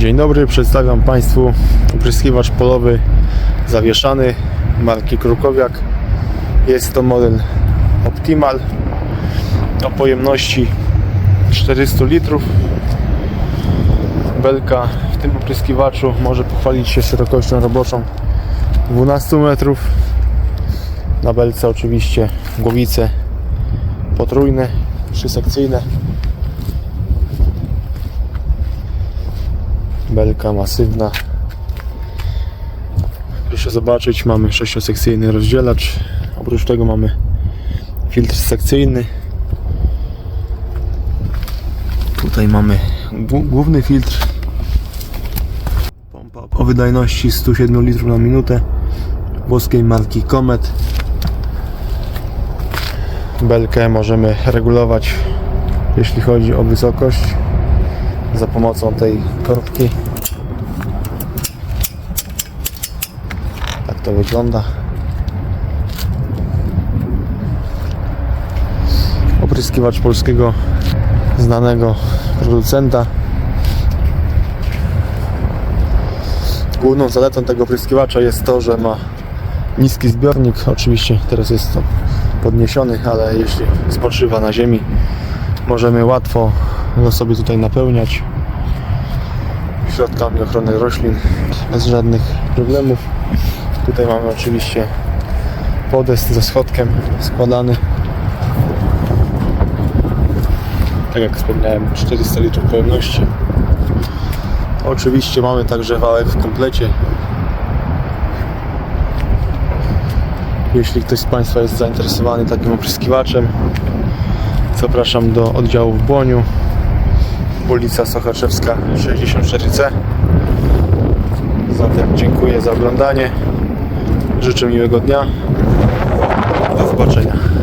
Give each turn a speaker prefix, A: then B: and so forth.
A: Dzień dobry, przedstawiam Państwu opryskiwacz polowy zawieszany marki Krukowiak. Jest to model Optimal o pojemności 400 litrów. Belka w tym opryskiwaczu może pochwalić się szerokością roboczą 12 metrów. Na belce oczywiście głowice potrójne, trzysekcyjne. Belka masywna. Proszę zobaczyć, mamy 6-sekcyjny rozdzielacz. Oprócz tego mamy filtr sekcyjny. Tutaj mamy głó- główny filtr. Pompa o wydajności 107 litrów na minutę. Włoskiej marki Comet. Belkę możemy regulować, jeśli chodzi o wysokość, za pomocą tej korbki. Tak to wygląda. Opryskiwacz polskiego znanego producenta. Główną zaletą tego opryskiwacza jest to, że ma niski zbiornik. Oczywiście teraz jest to podniesiony, ale jeśli spoczywa na ziemi, możemy łatwo go sobie tutaj napełniać środkami ochrony roślin bez żadnych problemów. Tutaj mamy oczywiście podest ze schodkiem składany. Tak jak wspomniałem, 400 litrów pojemności. Oczywiście mamy także wałek w komplecie. Jeśli ktoś z Państwa jest zainteresowany takim opryskiwaczem, zapraszam do oddziału w Błoniu, ulica Sochaczewska 64C. Zatem dziękuję za oglądanie. Życzę miłego dnia. Do zobaczenia.